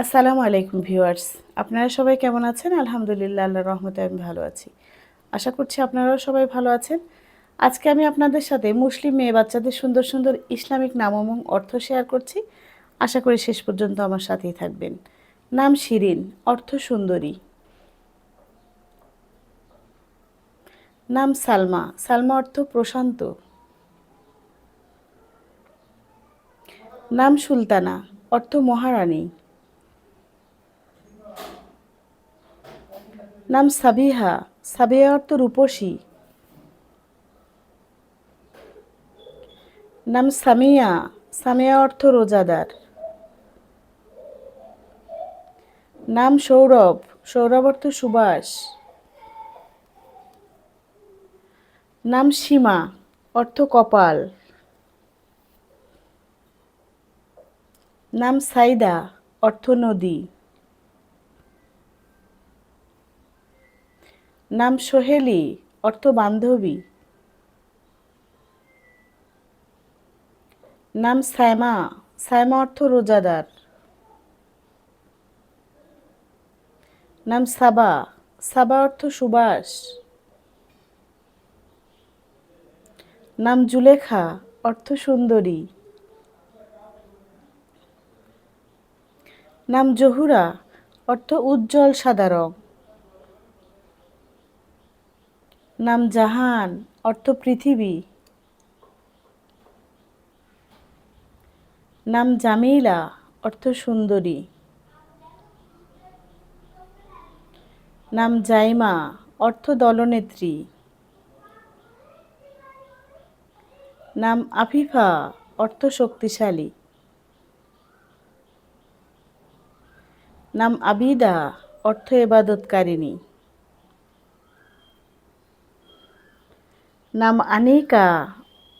আসসালামু আলাইকুম ভিউয়ার্স। আপনারা সবাই কেমন আছেন? আলহামদুলিল্লাহ, আল্লাহর রহমতে আমি ভালো আছি। আশা করছি আপনারাও সবাই ভালো আছেন। আজকে আমি আপনাদের সাথে মুসলিম মেয়ে বাচ্চাদের সুন্দর সুন্দর ইসলামিক নাম এবং অর্থ শেয়ার করছি। আশা করি শেষ পর্যন্ত আমার সাথেই থাকবেন। নাম শিরিন, অর্থ সুন্দরী। নাম সালমা সালমা অর্থ প্রশান্ত। নাম সুলতানা, অর্থ মহারানী। নাম সাবিহা। সাবিহা অর্থ রূপসী। নাম সামিয়া। সামিয়া অর্থ রোজাদার। নাম সৌরভ। সৌরভ অর্থ সুবাস। নাম সীমা। অর্থ কপাল। নাম সাইদা। অর্থ নদী। নাম সোহেলি, অর্থ বান্ধবী। নাম সায়মা সায়মা অর্থ রোজাদার। নাম সাবা সাবা অর্থ সুবাস। নাম জুলেখা, অর্থ সুন্দরী। নাম জহুরা, অর্থ উজ্জ্বল সাদা রং। নাম জাহান, অর্থ পৃথিবী। নাম জামিলা, অর্থ সুন্দরী। নাম জাইমা, অর্থ দলনেত্রী। নাম আফিফা, অর্থ শক্তিশালী। নাম আবিদা, অর্থ এবাদতকারিণী। নাম আনিকা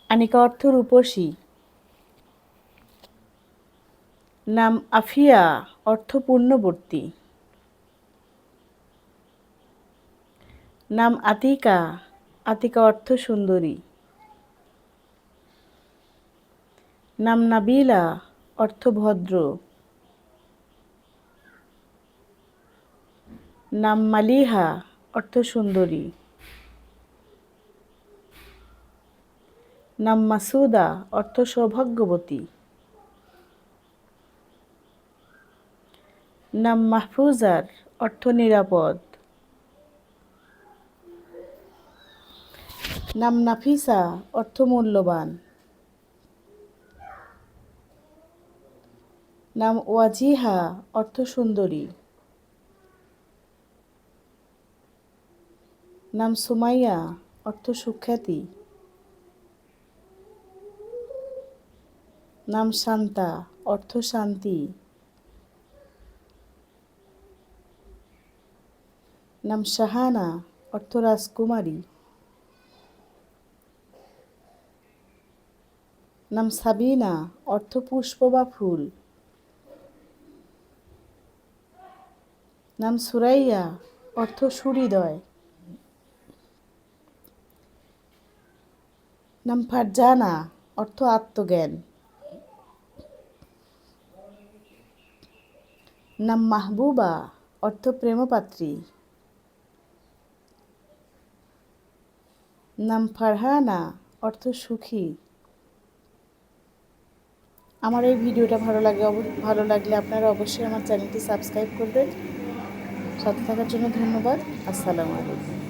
আনিকা অর্থ রূপসী। নাম আফিয়া, অর্থ পূর্ণবর্তী। নাম আতিকা আতিকা অর্থ সুন্দরী। নাম নাবিলা, অর্থ ভদ্র। নাম মালিহা, অর্থ সুন্দরী। নাম মাসুদা, অর্থ সৌভাগ্যবতী। নাম মাহফুজার, অর্থ নিরাপদ। নাম নাফিসা, অর্থ মূল্যবান। নাম ওয়াজিহা, অর্থ সুন্দরী। নাম সুমাইয়া, অর্থ সুখ্যাতি। নাম শান্তা, অর্থ শান্তি। নাম শাহানা, অর্থ রাজকুমারী। নাম সাবিনা, অর্থ পুষ্প বা ফুল। নাম সুরাইয়া, অর্থ সুহৃদয় নাম ফারজানা, অর্থ আত্মজ্ঞান। নাম মাহবুবা, অর্থ প্রেমপাত্রী। নাম ফারহানা, অর্থ সুখী। আমার এই ভিডিওটা ভালো লাগে ভালো লাগলে আপনারা অবশ্যই আমার চ্যানেলটি সাবস্ক্রাইব করবেন। সাথে থাকার জন্য ধন্যবাদ। আসসালামু আলাইকুম।